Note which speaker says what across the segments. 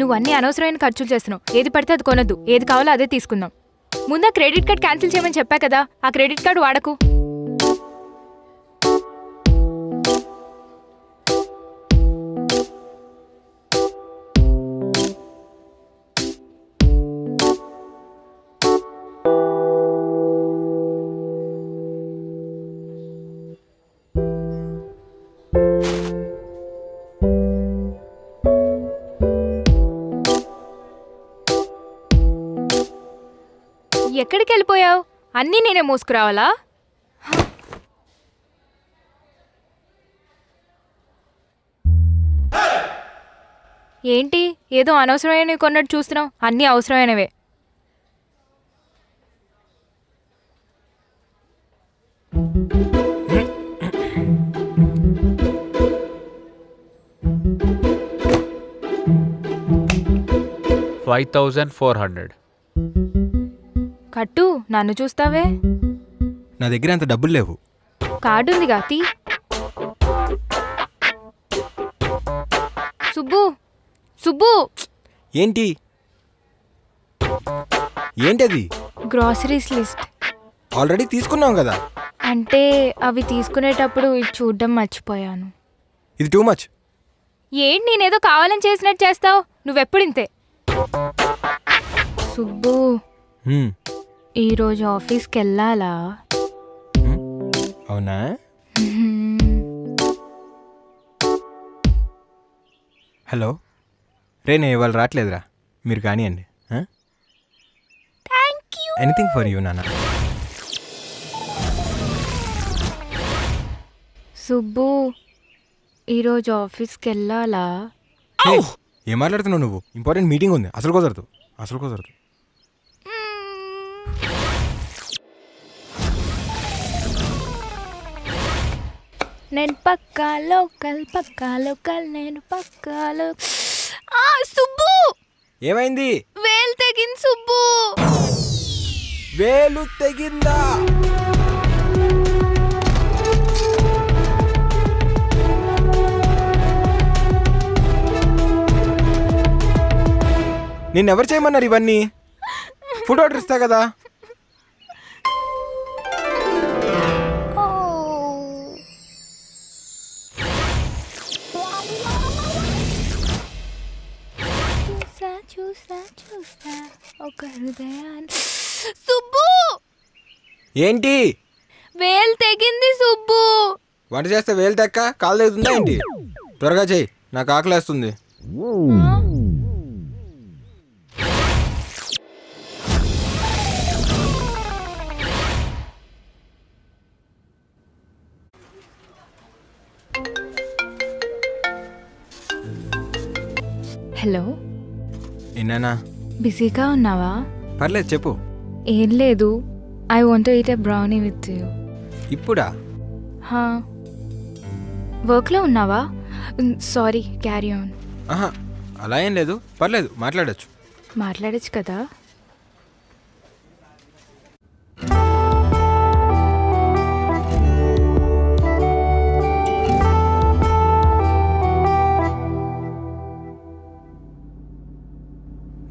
Speaker 1: నువ్వు అన్ని అనవసరమైన ఖర్చులు చేస్తున్నావు. ఏది పడితే అది కొనొద్దు. ఏది కావాలో అదే తీసుకుందాం. ముందు క్రెడిట్ కార్డ్ క్యాన్సిల్ చేయమని చెప్పా కదా. ఆ క్రెడిట్ కార్డు వాడకు. ఎక్కడికి వెళ్ళిపోయావు అన్నీ నేనే మోసుకురావాలా? ఏంటి? ఏదో అనవసరమైనవి కొన్నట్టు చూస్తున్నావు. అన్నీ అవసరమైనవే.
Speaker 2: Five thousand four hundred.
Speaker 1: కట్టు నన్ను చూస్తావే?
Speaker 3: నా దగ్గర అంత డబ్బులు లేవు.
Speaker 1: కార్డు ఉంది తీ. సుబ్బు సుబ్బు.
Speaker 3: ఏంటి? ఏంటది?
Speaker 1: గ్రాసరీస్ లిస్ట్
Speaker 3: ఆల్రెడీ తీసుకున్నాం కదా.
Speaker 1: అంటే అవి తీసుకునేటప్పుడు ఇది చూడ్డం మర్చిపోయాను.
Speaker 3: ఇది టూ మచ్
Speaker 1: ఏంటి నేనేదో కావాలని చేసినట్టు చేస్తావు? నువ్వెప్పుడు ఇంతే సుబ్బు ఈరోజు ఆఫీస్కి వెళ్ళాలా
Speaker 3: అవునా? హలో. రే నేను ఇవాళ రావట్లేదురా మీరు కానివ్వండి ఎనీథింగ్ ఫర్ యూ నాన్న.
Speaker 1: సుబ్బు ఈరోజు ఆఫీస్కి వెళ్ళాలా
Speaker 3: ఏం మాట్లాడుతున్నావు నువ్వు? ఇంపార్టెంట్ మీటింగ్ ఉంది. అసలు కుదరదు. అసలు కుదరదు.
Speaker 1: నేను పక్కా లోకల్ పక్కా లోకల్ నేను పక్కా లో ఆ, సుబ్బు!
Speaker 3: ఏమైంది?
Speaker 1: వేలు తెగింది సుబ్బు!
Speaker 3: వేలు తెగిందా? నిన్నెవరు చేయమన్నారు ఇవన్నీ? ఫుడ్ ఆర్డర్ ఇస్తా కదా.
Speaker 1: చూసా చూసా చూసా. ఒక హృదయాన్ని సుబ్బు!
Speaker 3: ఏంటి?
Speaker 1: వేలు తెగింది సుబ్బు.
Speaker 3: వంట చేస్తే వేలు తెక్క కాలు తెగుతుందా ఏంటి? త్వరగా చేయి నాకు ఆకలేస్తుంది.
Speaker 1: హలో.
Speaker 3: ఎన్నానా
Speaker 1: బిజీగా ఉన్నావా?
Speaker 3: పర్లేదు చెప్పు.
Speaker 1: ఏం లేదు. I want eat a brownie with you.
Speaker 3: ఇప్పుడా?
Speaker 1: హా. వర్క్లో ఉన్నావా? Sorry carry on.
Speaker 3: ఆహా అలా ఏం లేదు. పర్లేదు మాట్లాడచ్చు.
Speaker 1: మాట్లాడచ్చు కదా.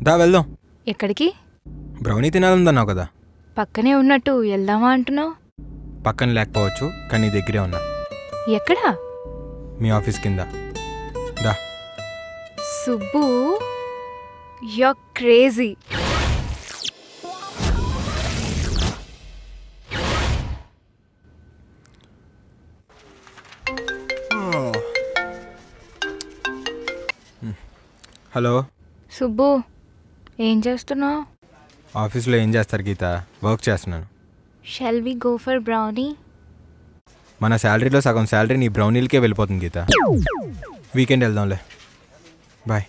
Speaker 3: దా వెళ్దాం.
Speaker 1: ఎక్కడికి?
Speaker 3: బ్రౌనీ తినాలందన్నావు కదా.
Speaker 1: పక్కనే ఉన్నట్టు వెళ్దామా అంటున్నావు?
Speaker 3: పక్కన లేకపోవచ్చు కానీ నీ దగ్గరే ఉన్నా.
Speaker 1: ఎక్కడా?
Speaker 3: మీ ఆఫీస్ కింద. దా.
Speaker 1: సుబ్బు యో క్రేజీ
Speaker 3: హలో.
Speaker 1: సుబ్బు. ఏం చేస్తున్నావు?
Speaker 3: ఆఫీస్లో ఏం చేస్తారు గీత? వర్క్ చేస్తున్నాను.
Speaker 1: Shall we go for brownie
Speaker 3: మన శాలరీలో సగం శాలరీ నీ బ్రౌనీలకే వెళ్ళిపోతుంది గీత. వీకెండ్ వెళ్దాంలే. బాయ్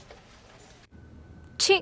Speaker 1: ఛీ!